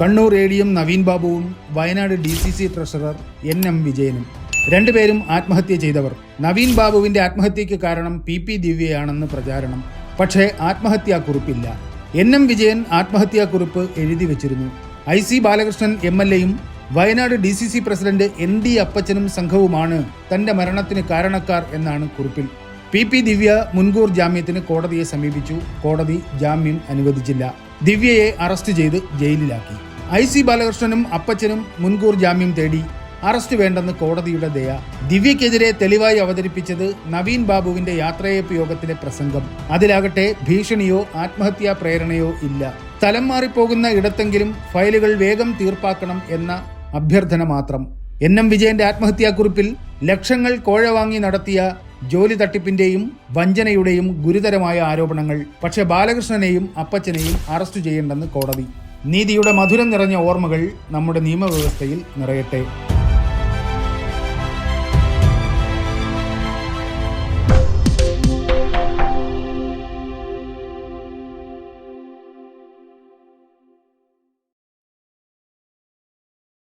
Kannur A D M Naveen ബാബുവും Wayanad D C C treasurer N M വിജയനും. രണ്ടുപേരും ആത്മഹത്യ ചെയ്തവർ. നവീൻ ബാബുവിന്റെ ആത്മഹത്യയ്ക്ക് കാരണം പി പി ദിവ്യയാണെന്ന് പ്രചാരണം. പക്ഷേ ആത്മഹത്യാക്കുറിപ്പില്ല. എൻ എം വിജയൻ ആത്മഹത്യാക്കുറിപ്പ് എഴുതി വെച്ചിരുന്നു. I C Balakrishnan M L എയും Wayanad D C C president N D അപ്പച്ചനും സംഘവുമാണ് തന്റെ മരണത്തിന് കാരണക്കാർ എന്നാണ് കുറിപ്പിൽ. പി പി ദിവ്യ മുൻകൂർ ജാമ്യത്തിന് കോടതിയെ സമീപിച്ചു. കോടതി ജാമ്യം അനുവദിച്ചില്ല. ദിവ്യയെ അറസ്റ്റ് ചെയ്ത് ജയിലിലാക്കി. ഐ സി ബാലകൃഷ്ണനും അപ്പച്ചനും മുൻകൂർ ജാമ്യം തേടി. അറസ്റ്റ് വേണ്ടെന്ന് കോടതിയുടെ ദയ. ദിവ്യക്കെതിരെ തെളിവായി അവതരിപ്പിച്ചത് നവീൻ ബാബുവിന്റെ യാത്രയപ്പ് യോഗത്തിലെ പ്രസംഗം. അതിലാകട്ടെ ഭീഷണിയോ ആത്മഹത്യാ പ്രേരണയോ ഇല്ല. സ്ഥലം മാറിപ്പോകുന്ന ഇടത്തെങ്കിലും ഫയലുകൾ വേഗം തീർപ്പാക്കണം എന്ന അഭ്യർത്ഥന മാത്രം. എൻ എം വിജയന്റെ ആത്മഹത്യാക്കുറിപ്പിൽ ലക്ഷങ്ങൾ കോഴ വാങ്ങി നടത്തിയ ജോലി തട്ടിപ്പിന്റെയും വഞ്ചനയുടെയും ഗുരുതരമായ ആരോപണങ്ങൾ. പക്ഷേ ബാലകൃഷ്ണനെയും അപ്പച്ചനെയും അറസ്റ്റ് ചെയ്യേണ്ടെന്ന് കോടതി. നീതിയുടെ മധുരം നിറഞ്ഞ ഓർമ്മകൾ നമ്മുടെ നിയമവ്യവസ്ഥയിൽ നിറയട്ടെ.